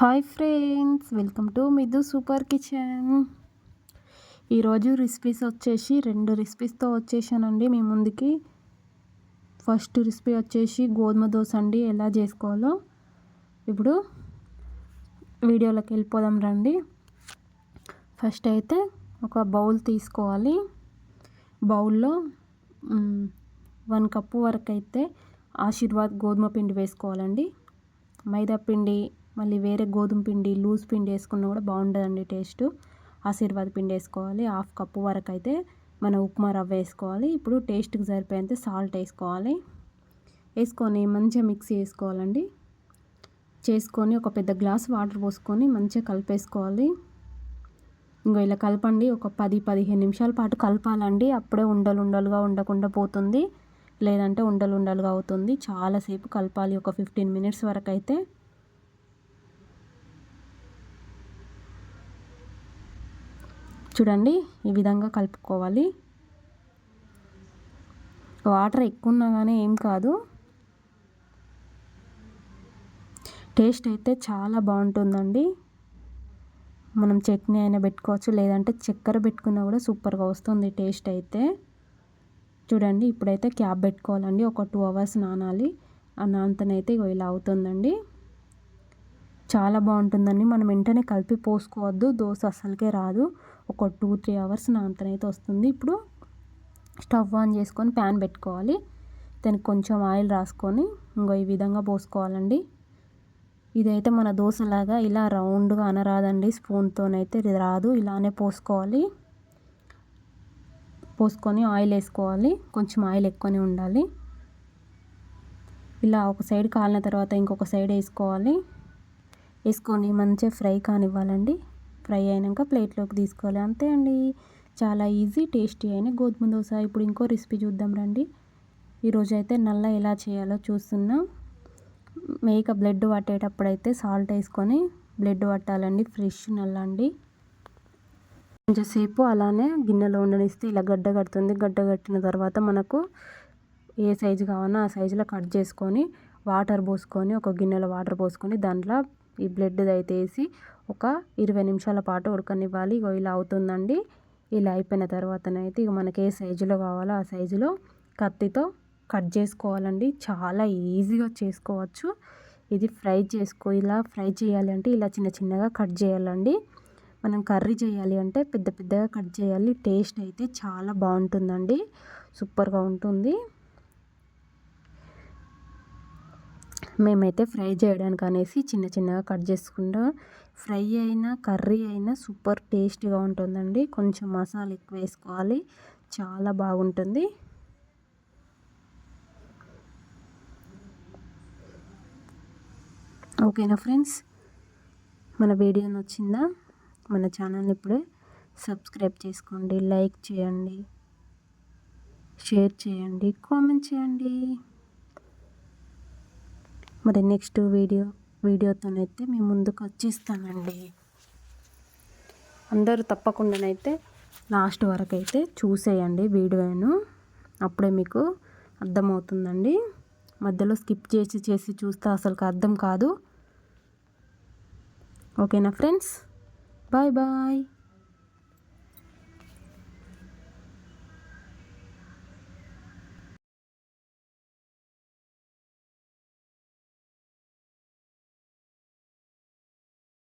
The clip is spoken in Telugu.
Hi friends welcome to Midhu super kitchen. ఈరోజు రెసిపీస్ వచ్చేసి రెండు రెసిపీస్తో వచ్చేసానండి. మీ ముందుకి ఫస్ట్ రెసిపీ వచ్చేసి గోధుమ దోశ అండి. ఎలా చేసుకోవాలో ఇప్పుడు వీడియోలోకి వెళ్ళిపోదాం రండి. ఫస్ట్ అయితే ఒక బౌల్ తీసుకోవాలి. బౌల్లో వన్ కప్పు వరకు అయితే ఆశీర్వాద్ గోధుమ పిండి వేసుకోవాలండి. మైదా పిండి మళ్ళీ వేరే గోధుమ పిండి లూజ్ పిండి వేసుకున్నా కూడా బాగుంటుందండి టేస్ట్. ఆశీర్వాద్ పిండి వేసుకోవాలి. హాఫ్ కప్పు వరకు అయితే మన ఉప్మా రవ్వ వేసుకోవాలి. ఇప్పుడు టేస్ట్కి సరిపోయేంత సాల్ట్ వేసుకోవాలి. వేసుకొని మంచిగా మిక్సీ వేసుకోవాలండి చేసుకొని ఒక పెద్ద గ్లాస్ వాటర్ పోసుకొని మంచిగా కలిపేసుకోవాలి. ఇంకో ఇలా కలపండి. ఒక పది పదిహేను నిమిషాల పాటు కలపాలండి. అప్పుడే ఉండలు ఉండలుగా ఉండకుండా పోతుంది. లేదంటే ఉండలు ఉండలుగా అవుతుంది. చాలాసేపు కలపాలి. ఒక ఫిఫ్టీన్ మినిట్స్ వరకు అయితే. చూడండి ఈ విధంగా కలుపుకోవాలి. వాటర్ ఎక్కువ ఉన్నా కానీ ఏం కాదు. టేస్ట్ అయితే చాలా బాగుంటుందండి. మనం చట్నీ అయినా పెట్టుకోవచ్చు లేదంటే చక్కెర పెట్టుకున్నా కూడా సూపర్గా వస్తుంది టేస్ట్ అయితే. చూడండి ఇప్పుడైతే క్యాప్ పెట్టుకోవాలండి ఒక టూ అవర్స్ నానాలి. ఆ నానతనైతే ఇలా అవుతుందండి. చాలా బాగుంటుందండి. మనం వెంటనే కలిపి పోసుకోవద్దు. దోశ అస్సలకే రాదు. ఒక టూ త్రీ అవర్స్ నానతనైతే వస్తుంది. ఇప్పుడు స్టవ్ ఆన్ చేసుకొని ప్యాన్ పెట్టుకోవాలి. దానికి కొంచెం ఆయిల్ రాసుకొని ఇంకో ఈ విధంగా పోసుకోవాలండి. ఇదైతే మన దోశలాగా ఇలా రౌండ్గా అనరాదండి. స్పూన్తోనైతే ఇది రాదు. ఇలానే పోసుకోవాలి. పోసుకొని ఆయిల్ వేసుకోవాలి. కొంచెం ఆయిల్ ఎక్కువనే ఉండాలి. ఇలా ఒక సైడ్ కాలిన తర్వాత ఇంకొక సైడ్ వేసుకోవాలి. వేసుకొని మంచిగా ఫ్రై కానివ్వాలండి. ఫ్రై అయినాక ప్లేట్లోకి తీసుకోవాలి. అంతే అండి. చాలా ఈజీ టేస్టీ అయిన గోధుమ దోశ. ఇప్పుడు ఇంకో రెసిపీ చూద్దాం రండి. ఈరోజు అయితే నల్ల ఎలా చేయాలో చూస్తున్నాం. మేక బ్లడ్ పట్టేటప్పుడు అయితే సాల్ట్ వేసుకొని బ్లడ్ పట్టాలండి. ఫ్రెష్ నల్ల అండి. కొంచెంసేపు అలానే గిన్నెలో ఉండనిస్తే ఇలా గడ్డ కడుతుంది. గడ్డ కట్టిన తర్వాత మనకు ఏ సైజు కావాలో ఆ సైజులో కట్ చేసుకొని వాటర్ పోసుకొని ఒక గిన్నెలో వాటర్ పోసుకొని దాంట్లో ఈ బ్లడ్ అయితే వేసి ఒక ఇరవై నిమిషాల పాటు ఉడకనివ్వాలి. ఇగో ఇలా అవుతుందండి. ఇలా అయిపోయిన తర్వాతనైతే ఇక మనకి ఏ సైజులో కావాలో ఆ సైజులో కత్తితో కట్ చేసుకోవాలండి. చాలా ఈజీగా చేసుకోవచ్చు. ఇది ఫ్రై చేసుకో ఇలా ఫ్రై చేయాలి అంటే ఇలా చిన్న చిన్నగా కట్ చేయాలండి. మనం కర్రీ చేయాలి అంటే పెద్ద పెద్దగా కట్ చేయాలి. టేస్ట్ అయితే చాలా బాగుంటుందండి. సూపర్గా ఉంటుంది. మేమైతే ఫ్రై చేయడానికి అనేసి చిన్న చిన్నగా కట్ చేసుకుంటా. ఫ్రై అయినా కర్రీ అయినా సూపర్ టేస్టీగా ఉంటుందండి. కొంచెం మసాలా ఎక్కువ వేసుకోవాలి. చాలా బాగుంటుంది. ఓకేనా ఫ్రెండ్స్? మన వీడియో నచ్చిందా? మన ఛానల్ ఇప్పుడే సబ్స్క్రైబ్ చేసుకోండి. లైక్ చేయండి. షేర్ చేయండి. కామెంట్ చేయండి. మరి నెక్స్ట్ వీడియో వీడియోతోనైతే మేము ముందుకు వచ్చేస్తానండి. అందరూ తప్పకుండానైతే లాస్ట్ వరకు అయితే చూసేయండి వీడియోను. అప్పుడే మీకు అర్థమవుతుందండి. మధ్యలో స్కిప్ చేసి చేసి చూస్తే అసలుకి అర్థం కాదు. ఓకేనా ఫ్రెండ్స్? Bye bye.